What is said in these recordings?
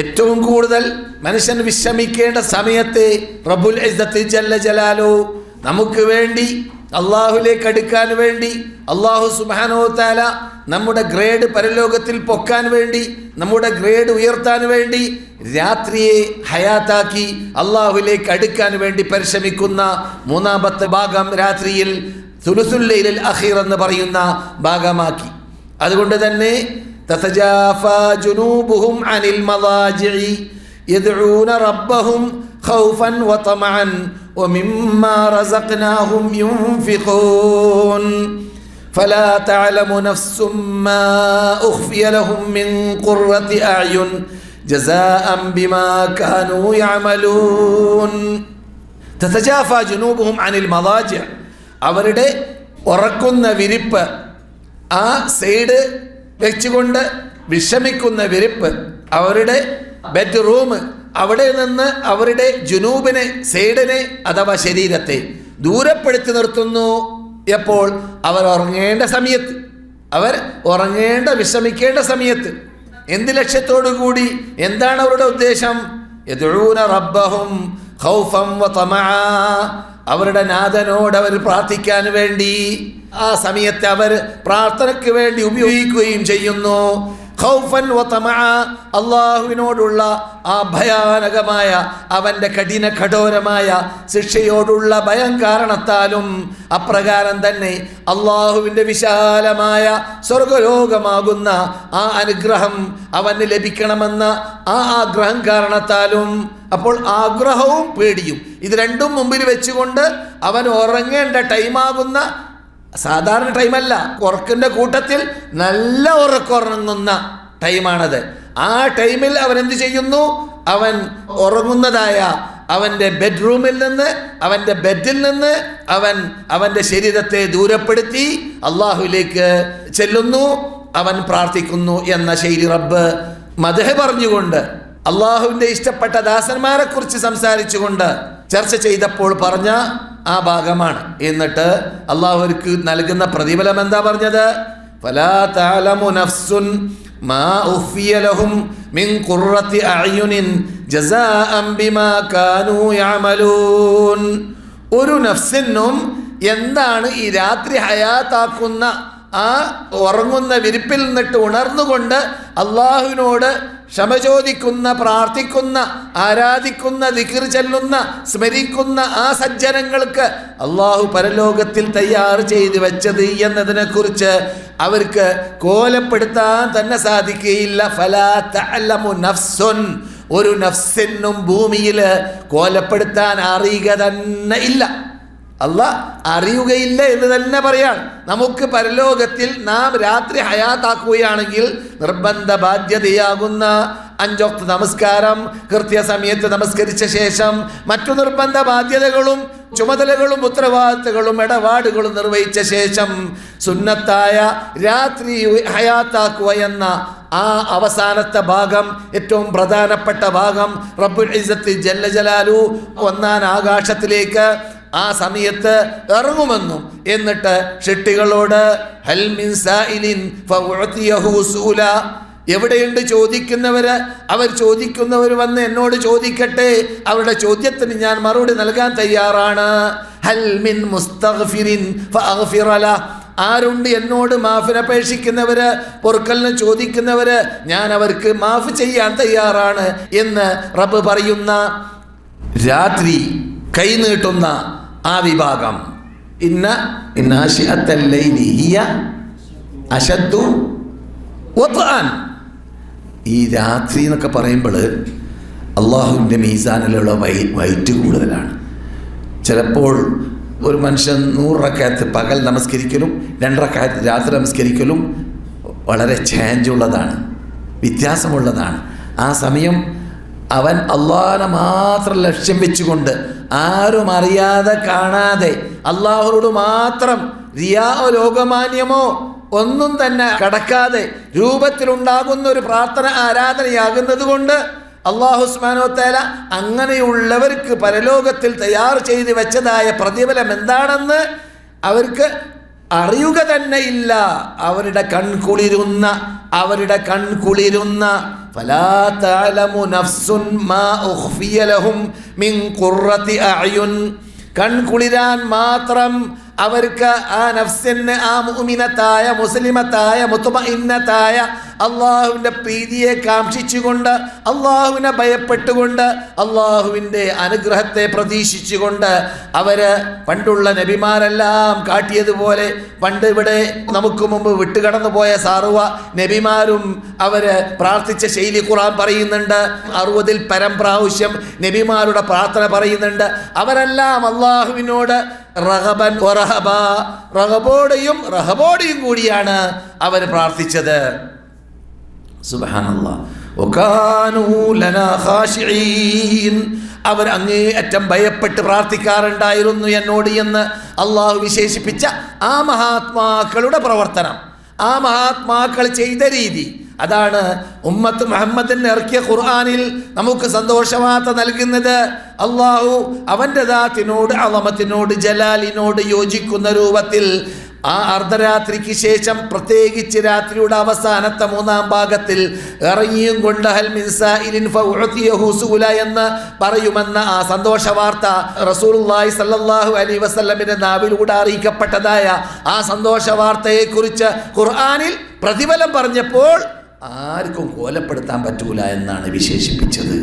ഏറ്റവും കൂടുതൽ മനുഷ്യൻ വിശ്രമിക്കേണ്ട സമയത്ത് റബുൽ ഇസ്സത്ത് ജല്ല ജലാലു. നമുക്ക് വേണ്ടി അള്ളാഹുലേക്ക് അടുക്കാൻ വേണ്ടി അള്ളാഹു സുബാനോ താല നമ്മുടെ ഗ്രേഡ് പരലോകത്തിൽ പൊക്കാൻ വേണ്ടി നമ്മുടെ ഗ്രേഡ് ഉയർത്താൻ വേണ്ടി രാത്രിയെ ഹയാത്താക്കി അള്ളാഹുലേക്ക് അടുക്കാൻ വേണ്ടി പരിശ്രമിക്കുന്ന മൂന്നാമത്തെ ഭാഗം രാത്രിയിൽ തുലുസുല്ലയിൽ അഖീർ എന്ന് പറയുന്ന ഭാഗമാക്കി. അതുകൊണ്ട് തന്നെ تتجافى جنوبهم عن المضاجع يدعون ربهم خوفا وطمعا ومما رزقناهم ينفقون فلا تعلم نفس ما أخفي لهم من قرة أعين جزاء بما كانوا يعملون تتجافى جنوبهم عن المضاجع അവരുടെ ഉറക്കുന്ന വിരിപ്പ് ആ സൈഡ് വെച്ചുകൊണ്ട് വിഷമിക്കുന്ന വിരിപ്പ് അവരുടെ ബെഡ്റൂം അവിടെ നിന്ന് അവരുടെ ജുനൂബിനെ സൈഡിനെ അഥവാ ശരീരത്തെ ദൂരപ്പെടുത്തി നിർത്തുന്നു. എപ്പോൾ? അവർ ഉറങ്ങേണ്ട സമയത്ത്. അവർ ഉറങ്ങേണ്ട വിഷമിക്കേണ്ട സമയത്ത്. എന്ത് ലക്ഷ്യത്തോടു കൂടി? എന്താണ് അവരുടെ ഉദ്ദേശം? റബ്ബഹും ഖൗഫം വതമആ അവരുടെ നാഥനോട് അവർ പ്രാർത്ഥിക്കാൻ വേണ്ടി ആ സമയത്ത് അവർ പ്രാർത്ഥനയ്ക്ക് വേണ്ടി ഉപയോഗിക്കുകയും ചെയ്യുന്നു. അള്ളാഹുവിനോടുള്ള ആ ഭയാനകമായ അവന്റെ കഠിന കഠോരമായ ശിക്ഷയോടുള്ള ഭയം കാരണത്താലും അപ്രകാരം തന്നെ അള്ളാഹുവിന്റെ വിശാലമായ സ്വർഗലോകമാകുന്ന ആ അനുഗ്രഹം അവന് ലഭിക്കണമെന്ന ആ ആഗ്രഹം കാരണത്താലും അപ്പോൾ ആഗ്രഹവും പേടിയും. ഇത് രണ്ടും മുമ്പിൽ വെച്ചുകൊണ്ട് അവൻ ഉറങ്ങേണ്ട ടൈമാകുന്ന സാധാരണ ടൈമല്ല ഉറക്കിന്റെ കൂട്ടത്തിൽ നല്ല ഉറക്കുറങ്ങുന്ന ടൈമാണത് ആ ടൈമിൽ അവൻ എന്ത് ചെയ്യുന്നു? അവൻ ഉറങ്ങുന്നതായ അവന്റെ ബെഡ്റൂമിൽ നിന്ന് അവന്റെ ബെഡിൽ നിന്ന് അവൻ അവന്റെ ശരീരത്തെ ദൂരപ്പെടുത്തി അള്ളാഹുവിലേക്ക് ചെല്ലുന്നു. അവൻ പ്രാർത്ഥിക്കുന്നു എന്ന ശൈലി റബ്ബ് മതഹ പറഞ്ഞുകൊണ്ട് അള്ളാഹുവിന്റെ ഇഷ്ടപ്പെട്ട ദാസന്മാരെ കുറിച്ച് സംസാരിച്ചുകൊണ്ട് ചർച്ച ചെയ്തപ്പോൾ പറഞ്ഞ ആ ഭാഗമാണ്. എന്നിട്ട് അള്ളാഹുക്ക് നൽകുന്ന പ്രതിഫലം എന്താ പറഞ്ഞത്? ഒരു നഫ്സിനും എന്താണ് ഈ രാത്രി ഹയാത്താക്കുന്ന ആ ഉറങ്ങുന്ന വിരിപ്പിൽ നിന്നിട്ട് ഉണർന്നുകൊണ്ട് അള്ളാഹുവിനോട് ക്ഷമ ചോദിക്കുന്ന പ്രാർത്ഥിക്കുന്ന ആരാധിക്കുന്ന ദിക്കിർ ചെല്ലുന്ന സ്മരിക്കുന്ന ആ സജ്ജനങ്ങൾക്ക് അള്ളാഹു പരലോകത്തിൽ തയ്യാർ ചെയ്തു വെച്ചത് എന്നതിനെക്കുറിച്ച് അവർക്ക് കോലപ്പെടുത്താൻ തന്നെ സാധിക്കുകയില്ല. ഫലാ തഅലമു നഫ്സുൻ. ഒരു നഫ്സിനും ഭൂമിയിൽ കോലപ്പെടുത്താൻ അറിയുക തന്നെ ഇല്ല. അല്ല അറിയുകയില്ല എന്ന് തന്നെ പറയാൻ നമുക്ക് പരലോകത്തിൽ നാം രാത്രി ഹയാത്താക്കുകയാണെങ്കിൽ നിർബന്ധ ബാധ്യതയാകുന്ന അഞ്ചൊക്ത് നമസ്കാരം കൃത്യസമയത്ത് നമസ്കരിച്ച ശേഷം മറ്റു നിർബന്ധ ബാധ്യതകളും ചുമതലകളും ഉത്തരവാദിത്തങ്ങളും ഇടപാടുകളും നിർവഹിച്ച ശേഷം സുന്നത്തായ രാത്രി ഹയാത്താക്കുക എന്ന ആ അവസാനത്തെ ഭാഗം ഏറ്റവും പ്രധാനപ്പെട്ട ഭാഗം റബ്ബുൽ ഇസ്സത്ത് ജല്ല ജലാലു ഒന്നാൻ ആകാശത്തിലേക്ക് ആ സമയത്ത് ഇറങ്ങുമെന്നും എന്നിട്ട് ഷെട്ടികളോട് ഹൽമിൻ എവിടെയുണ്ട് ചോദിക്കുന്നവര്? അവർ ചോദിക്കുന്നവർ വന്ന് എന്നോട് ചോദിക്കട്ടെ. അവരുടെ ചോദ്യത്തിന് ഞാൻ മറുപടി നൽകാൻ തയ്യാറാണ്. ഹൽമിൻ ഫഅഗ്ഫിറല ആരുണ്ട് എന്നോട് മാഫിനപേക്ഷിക്കുന്നവര് പൊറുക്കലിന് ചോദിക്കുന്നവര്? ഞാൻ അവർക്ക് മാഫ് ചെയ്യാൻ തയ്യാറാണ് എന്ന് റബ്ബ് പറയുന്ന രാത്രി കൈനീട്ടുന്ന ആ വിഭാഗം. ഇന്ന ഹിയ അശദ്ദു ഈ രാത്രി എന്നൊക്കെ പറയുമ്പോൾ അള്ളാഹുവിന്റെ മീസാനിലുള്ള വൈ വൈറ്റ് കൂടുതലാണ്. ചിലപ്പോൾ ഒരു മനുഷ്യൻ നൂറക്കാലത്ത് പകൽ നമസ്കരിക്കലും രണ്ടരക്കാലത്ത് രാത്രി നമസ്കരിക്കലും വളരെ ചേഞ്ച് ഉള്ളതാണ് വ്യത്യാസമുള്ളതാണ്. ആ സമയം അവൻ അള്ളാഹിനെ മാത്രം ലക്ഷ്യം വെച്ചുകൊണ്ട് ആരും അറിയാതെ കാണാതെ അള്ളാഹുനോട് മാത്രം റിയാവോ ലോകമാന്യമോ ഒന്നും തന്നെ കടക്കാതെ രൂപത്തിലുണ്ടാകുന്ന ഒരു പ്രാർത്ഥന ആരാധനയാകുന്നത് കൊണ്ട് അള്ളാഹുസ്മാനോ തേല അങ്ങനെയുള്ളവർക്ക് പരലോകത്തിൽ തയ്യാർ ചെയ്ത് വെച്ചതായ പ്രതിഫലം എന്താണെന്ന് അവർക്ക് അറിയുക തന്നെ ഇല്ല. അവരുടെ കൺകുളിരുന്ന അവരുടെ കൺകുളിരുന്ന കൺകുളിരാൻ മാത്രം അവർക്ക് ആ നഫ്സിന് ആ മുമിനത്തായ മുസ്ലിമത്തായ മുത്തുമഇന്നത്തായ അള്ളാഹുവിന്റെ പ്രീതിയെ കാക്ഷിച്ചുകൊണ്ട് അള്ളാഹുവിനെ ഭയപ്പെട്ടുകൊണ്ട് അള്ളാഹുവിന്റെ അനുഗ്രഹത്തെ പ്രതീക്ഷിച്ചുകൊണ്ട് അവർ പണ്ടുള്ള നബിമാരെല്ലാം കാട്ടിയതുപോലെ പണ്ട് ഇവിടെ നമുക്ക് മുമ്പ് വിട്ടുകടന്നു പോയ സാറുവ നബിമാരും അവർ പ്രാർത്ഥിച്ച ശൈലി ഖുറാൻ പറയുന്നുണ്ട്. അറുപതിൽ പരം പ്രാവശ്യം നബിമാരുടെ പ്രാർത്ഥന പറയുന്നുണ്ട്. അവരെല്ലാം അള്ളാഹുവിനോട് റഹബൻ റഹബ. റഹബോടെയും റഹബോടെയും കൂടിയാണ് അവർ പ്രാർത്ഥിച്ചത്. ഖാശിഈൻ അവർ അങ്ങേയറ്റം ഭയപ്പെട്ട് പ്രാർത്ഥിക്കാറുണ്ടായിരുന്നു എന്നോട് എന്ന് അള്ളാഹു വിശേഷിപ്പിച്ച ആ മഹാത്മാക്കളുടെ പ്രവർത്തനം. ആ മഹാത്മാക്കൾ ചെയ്ത രീതി. അതാണ് ഉമ്മത്ത് മുഹമ്മദിന് ഇറക്കിയ ഖുർആാനിൽ നമുക്ക് സന്തോഷവാർത്ത നൽകുന്നത്. അള്ളാഹു അവന്റെ ദാത്തിനോട് അളമത്തിനോട് ജലാലിനോട് യോജിക്കുന്ന രൂപത്തിൽ ആ അർദ്ധരാത്രിക്ക് ശേഷം പ്രത്യേകിച്ച് രാത്രിയുടെ അവസാനത്തെ മൂന്നാം ഭാഗത്തിൽ ഇറങ്ങിയും കൊണ്ട് എന്ന് പറയുമെന്ന ആ സന്തോഷ വാർത്ത റസൂലുള്ളാഹി സല്ലാഹു അലൈഹി വസല്ലമിന്റെ നാവിലൂടെ അറിയിക്കപ്പെട്ടതായ ആ സന്തോഷ വാർത്തയെക്കുറിച്ച് ഖുർആാനിൽ പ്രതിഫലം പറഞ്ഞപ്പോൾ ആർക്കും കോലപ്പെടുത്താൻ പറ്റൂല എന്നാണ് വിശേഷിപ്പിച്ചത്.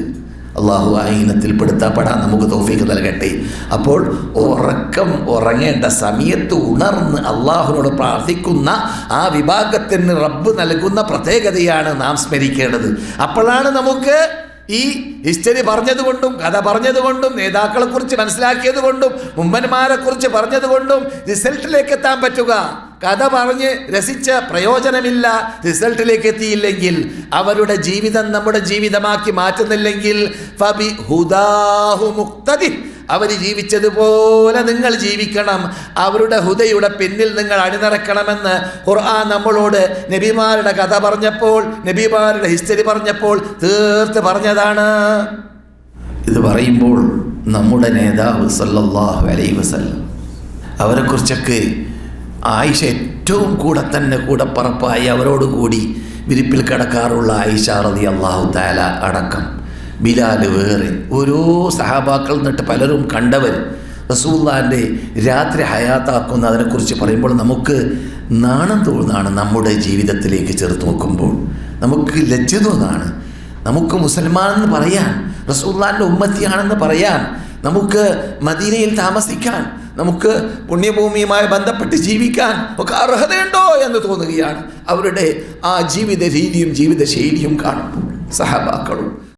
അള്ളാഹു ആ ഇനത്തിൽ പെടുത്തപ്പെടാൻ നമുക്ക് തോഫീക്ക് നൽകട്ടെ. അപ്പോൾ ഉറക്കം ഉറങ്ങേണ്ട സമയത്ത് ഉണർന്ന് അള്ളാഹുവിനോട് പ്രാർത്ഥിക്കുന്ന ആ വിഭാഗത്തിന് റബ്ബ് നൽകുന്ന പ്രത്യേകതയാണ് നാം സ്മരിക്കേണ്ടത്. അപ്പോഴാണ് നമുക്ക് ഈ ഹിസ്റ്ററി പറഞ്ഞതുകൊണ്ടും കഥ പറഞ്ഞതുകൊണ്ടും നേതാക്കളെക്കുറിച്ച് മനസ്സിലാക്കിയത് കൊണ്ടും മുമ്പന്മാരെ കുറിച്ച് പറഞ്ഞതുകൊണ്ടും റിസൾട്ടിലേക്ക് എത്താൻ പറ്റുക. കഥ പറഞ്ഞ് രസിച്ച പ്രയോജനമില്ല റിസൾട്ടിലേക്ക് എത്തിയില്ലെങ്കിൽ അവരുടെ ജീവിതം നമ്മുടെ ജീവിതമാക്കി മാറ്റുന്നില്ലെങ്കിൽ ഫബി ഹുദാഹു അവർ ജീവിച്ചതുപോലെ നിങ്ങൾ ജീവിക്കണം. അവരുടെ ഹുദയുടെ പിന്നിൽ നിങ്ങൾ അണിനിറക്കണമെന്ന് ഖുർആൻ നമ്മളോട് നബിമാരുടെ കഥ പറഞ്ഞപ്പോൾ നബിമാരുടെ ഹിസ്റ്ററി പറഞ്ഞപ്പോൾ തീർത്ത് പറഞ്ഞതാണ്. ഇത് പറയുമ്പോൾ നമ്മുടെ നേതാവ് സല്ലല്ലാഹു അലൈഹി വസല്ലം അവരെക്കുറിച്ചൊക്കെ ആയിഷ ഏറ്റവും കൂടെ തന്നെ കൂടെ പറപ്പായി അവരോട് കൂടി വിരിപ്പിൽ കിടക്കാറുള്ള ആയിഷ റതി അള്ളാഹു താല അടക്കം. ബിലാൽ വേറെ. ഓരോ സഹാബാക്കൾ നിന്നിട്ട് പലരും കണ്ടവർ റസൂല്ലാന്റെ രാത്രി ഹയാത്താക്കുന്ന അതിനെക്കുറിച്ച് പറയുമ്പോൾ നമുക്ക് നാണം തോന്നാണ് നമ്മുടെ ജീവിതത്തിലേക്ക് ചേർത്ത് നോക്കുമ്പോൾ. നമുക്ക് ലജ്ജ തോന്നാണ്. നമുക്ക് മുസൽമാൻ എന്ന് പറയാൻ റസൂല്ലാന്റെ ഉമ്മത്തിയാണെന്ന് പറയാൻ നമുക്ക് മദീനയിൽ താമസിക്കാൻ നമുക്ക് പുണ്യഭൂമിയുമായി ബന്ധപ്പെട്ട് ജീവിക്കാൻ ഒക്കെ അർഹതയുണ്ടോ എന്ന് തോന്നുകയാണ്. അവരുടെ ആ ജീവിത രീതിയും ജീവിത ശൈലിയും കാണുമ്പോൾ സഹബാക്കളും